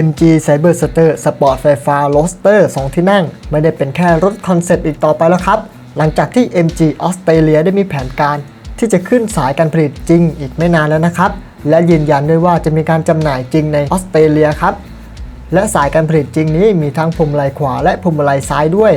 MG Cyberster Sport ไฟฟ้า Roadster 2 ที่นั่ง ไม่ได้เป็นแค่รถคอนเซปต์อีกต่อไปแล้วครับ หลังจากที่ MG ออสเตรเลียได้มีแผนการ ที่จะขึ้นสายการผลิตจริงอีกไม่นานแล้วนะครับ และยืนยันด้วยว่าจะมีการจำหน่ายจริงในออสเตรเลียครับ และสายการผลิตจริงนี้มีทั้งพวงมาลัยขวาและพวงมาลัยซ้ายด้วย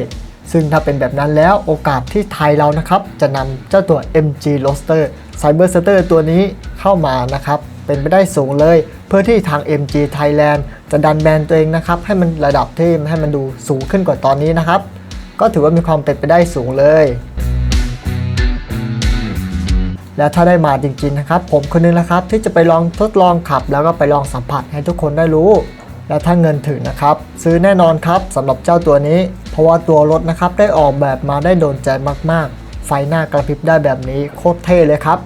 ซึ่งถ้าเป็นแบบนั้นแล้วโอกาสที่ไทยเรานะครับจะนำเจ้าตัว MG Roadster Cyberster ตัวนี้เข้ามานะครับเป็นไปได้สูงเลย เพื่อที่ทาง MG Thailand จะดันแบรนด์ตัวเองนะครับ ให้มันระดับที่ให้มันดูสูงขึ้นกว่าตอนนี้นะครับ ก็ถือว่ามีความเป็นไปได้สูงเลย แล้วถ้าได้มาจริงๆนะครับ ผมคนนึงนะครับที่จะไปลองทดลองขับ แล้วก็ไปลองสัมผัสให้ทุกคนได้รู้ และถ้าเงินถึงนะครับ ซื้อแน่นอนครับสำหรับเจ้าตัวนี้ เพราะว่าตัวรถนะครับได้ออกแบบมาได้โดนใจมากๆ ไฟหน้ากระพริบได้แบบนี้โคตรเท่เลยครับ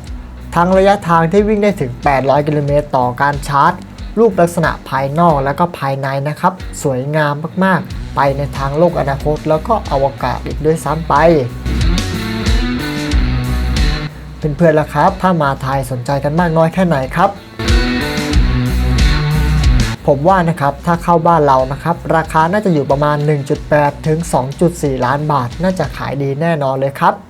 ทั้งระยะทางที่วิ่งได้ถึง 800 กิโลเมตรต่อการชาร์จ รูปลักษณะภายนอกและก็ภายในนะครับ สวยงามมากๆ ไปในทางโลกอนาคต แล้วก็อวกาศอีกด้วยซ้ำไปเพื่อนๆล่ะครับถ้ามาไทยสนใจกันมากน้อยแค่ไหนครับ ผมว่านะครับถ้าเข้าบ้านเรานะครับ ราคาน่าจะอยู่ประมาณ 1.8 ถึง 2.4 ล้านบาท น่าจะขายดีแน่นอนเลยครับ